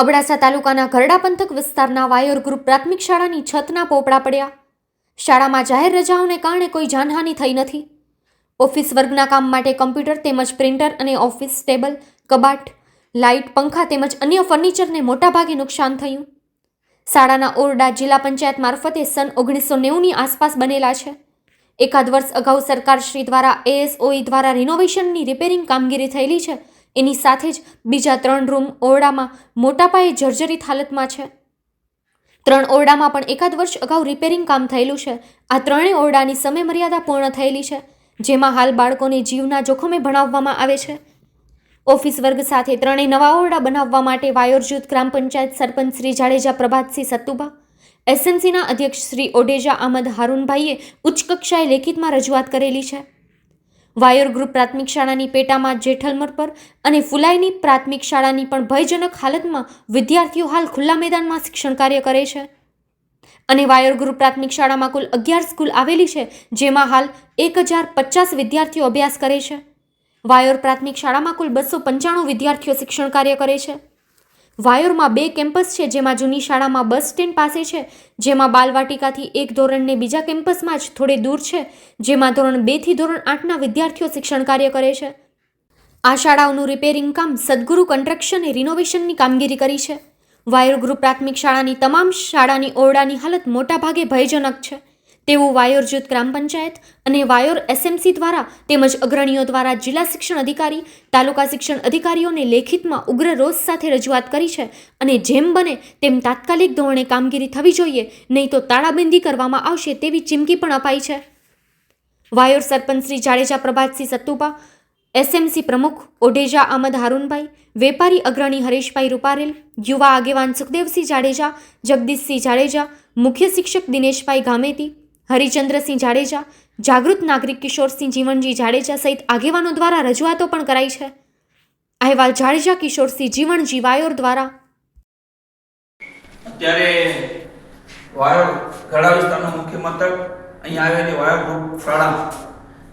અબડાસા તાલુકાના ઘરડા પંથક વિસ્તારના વાયોર ગ્રુપ પ્રાથમિક શાળાની છતના પોપડા પડ્યા. શાળામાં જાહેર રજાઓને કારણે કોઈ જાનહાનિ થઈ નથી. ઓફિસ વર્ગના કામ માટે કમ્પ્યુટર તેમજ પ્રિન્ટર અને ઓફિસ ટેબલ, કબાટ, લાઇટ, પંખા તેમજ અન્ય ફર્નિચરને મોટાભાગે નુકસાન થયું. શાળાના ઓરડા જિલ્લા પંચાયત મારફતે સન ઓગણીસો નેવુંની આસપાસ બનેલા છે. એકાદ વર્ષ અગાઉ સરકારશ્રી દ્વારા એએસઓઈ દ્વારા રિનોવેશનની રિપેરિંગ કામગીરી થયેલી છે. એની સાથે જ બીજા ત્રણ રૂમ ઓરડામાં મોટા પાયે જર્જરિત હાલતમાં છે. ત્રણ ઓરડામાં પણ એકાદ વર્ષ અગાઉ રિપેરિંગ કામ થયેલું છે. આ ત્રણેય ઓરડાની સમયમર્યાદા પૂર્ણ થયેલી છે, જેમાં હાલ બાળકોને જીવના જોખમે ભણાવવામાં આવે છે. ઓફિસ વર્ગ સાથે ત્રણેય નવા ઓરડા બનાવવા માટે વાયોર ગ્રામ પંચાયત સરપંચ શ્રી જાડેજા પ્રભાતસિંહ સત્તુભા, એસએનસીના અધ્યક્ષ શ્રી ઓડેજા આમદ હારૂનભાઈએ ઉચ્ચ કક્ષાએ લેખિતમાં રજૂઆત કરેલી છે. વાયોર ગ્રુપ પ્રાથમિક શાળાની પેટામાં જેઠલમર પર અને ફુલાઈની પ્રાથમિક શાળાની પણ ભયજનક હાલતમાં વિદ્યાર્થીઓ હાલ ખુલ્લા મેદાનમાં શિક્ષણ કાર્ય કરે છે. અને વાયોર ગ્રુપ પ્રાથમિક શાળામાં કુલ અગિયાર સ્કૂલ આવેલી છે, જેમાં હાલ એક હજાર પચાસ વિદ્યાર્થીઓ અભ્યાસ કરે છે. વાયોર પ્રાથમિક શાળામાં કુલ બસો પંચાણું વિદ્યાર્થીઓ શિક્ષણ કાર્ય કરે છે. વાયોરમાં બે કેમ્પસ છે, જેમાં જૂની શાળામાં બસ સ્ટેન્ડ પાસે છે, જેમાં બાલવાટિકાથી એક ધોરણને બીજા કેમ્પસમાં જ થોડે દૂર છે, જેમાં ધોરણ બેથી ધોરણ આઠના વિદ્યાર્થીઓ શિક્ષણ કાર્ય કરે છે. આ શાળાઓનું રિપેરિંગ કામ સદગુરુ કન્સ્ટ્રક્શને રિનોવેશનની કામગીરી કરી છે. વાયોર ગ્રુપ પ્રાથમિક શાળાની તમામ શાળાની ઓરડાની હાલત મોટાભાગે ભયજનક છે. તેવું વાયોર જૂથ ગ્રામ પંચાયત અને વાયોર એસએમસી દ્વારા તેમજ અગ્રણીઓ દ્વારા જિલ્લા શિક્ષણ અધિકારી, તાલુકા શિક્ષણ અધિકારીઓને લેખિતમાં ઉગ્ર રોષ સાથે રજૂઆત કરી છે અને જેમ બને તેમ તાત્કાલિક ધોરણે કામગીરી થવી જોઈએ, નહીં તો તાળાબંધી કરવામાં આવશે તેવી ચીમકી પણ અપાઈ છે. વાયોર સરપંચ શ્રી જાડેજા પ્રભાતસિંહ સત્તુપા એસએમસી પ્રમુખ ઓઢેજા આમદ હારૂનભાઈ, વેપારી અગ્રણી હરેશભાઈ રૂપારેલ, યુવા આગેવાન સુખદેવસિંહ જાડેજા, જગદીશસિંહ જાડેજા, મુખ્ય શિક્ષક દિનેશભાઈ ગામેતી હરિચંદ્રસિંહ જાડેજા, જાગૃત નાગરિક કિશોરસિંહ જીવનજી જાડેજા સહિત આગેવાનો દ્વારા રજૂઆતો પણ કરાઈ છે. અહેવાલ જાડેજા, કિશોરસિંહ જીવનજી, વાયોર દ્વારા. અત્યારે વાયોર ગઢા વિસ્તારનું મુખ્ય મથક અહીં આવેલી વાયોર ગ્રુપ શાળા.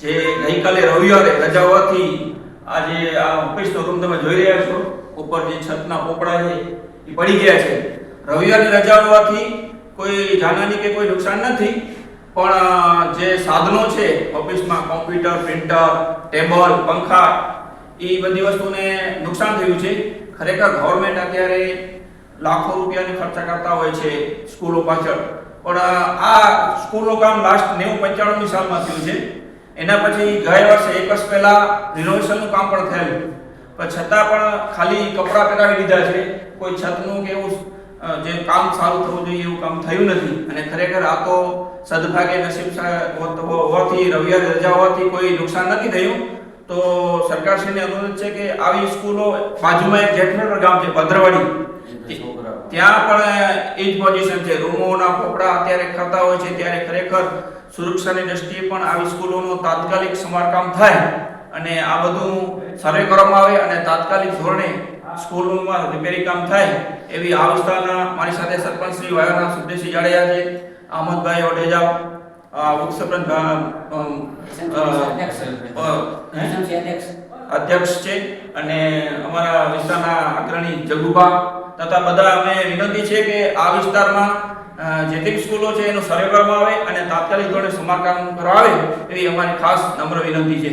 જે ગઈકાલે રવિવારે રજા હોવાથી આજે આ ઓફિસનો રૂમ તમે જોઈ રહ્યા છો. ઉપર જે છતના પોપડા છે, એ પડી ગયા છે. રવિવારની રજા હોવાથી કોઈ જાનહાની કે કોઈ નુકસાન નથી. પણ જે સાધનો છે, ઓફિસમાં કોમ્પ્યુટર, પ્રિન્ટર, ટેબલ, પંખા એ બધી વસ્તુને નુકસાન થયું છે. ખરેખર ગવર્મેન્ટ અત્યારે લાખો રૂપિયાની ખર્ચા કરતા હોય છે સ્કૂલો પાછળ. પણ આ સ્કૂલનું કામ લાસ્ટ નેવું પંચાણુંની સાલમાં થયું છે. એના પછી ગયા વર્ષે એક વર્ષ પહેલાં રિનોવેશનનું કામ પણ થયેલું. પણ છતાં પણ ખાલી કપડાં પહેરાવી દીધા છે. કોઈ છતનું કે એવું જે કામ સારું થવું જોઈએ એવું કામ થયું નથી. અને ખરેખર આ તો સદભાગે નસીબ હોવાથી રવિવાર રજા હોવાથી કોઈ નુકસાન નથી થયું. તો સરકારશ્રીને અનુરોધ છે કે આવી સ્કૂલો બાજુમાં એક જેઠનગર ગામ છે ભદ્રવાડી ત્યાં પણ એ જ પોઝિશન છે. રૂમોના પોપડા અત્યારે ખાતા હોય છે. ત્યારે ખરેખર સુરક્ષાની દ્રષ્ટિએ પણ આવી સ્કૂલોનું તાત્કાલિક સમારકામ થાય. અને આ બધું સર્વે કરવામાં આવે અને તાત્કાલિક ધોરણે સ્કૂલોમાં રિપેરિંગ કામ થાય એવી આ વિસ્તારના મારી સાથે સરપંચ શ્રી વાયાના સુદેશી જાડેજા છે, અહમદભાઈ ઓડેજા? અધ્યક્ષ છે અને અમારા વિસ્તારના અગ્રણી જગુબા તથા બધા અમે વિનંતી છે કે આ વિસ્તારમાં જેટલી સ્કૂલો છે એનું સર્વે કરવામાં આવે અને તાત્કાલિક ધોરણે સમારકામ કરવા એવી અમારી ખાસ નમ્ર વિનંતી છે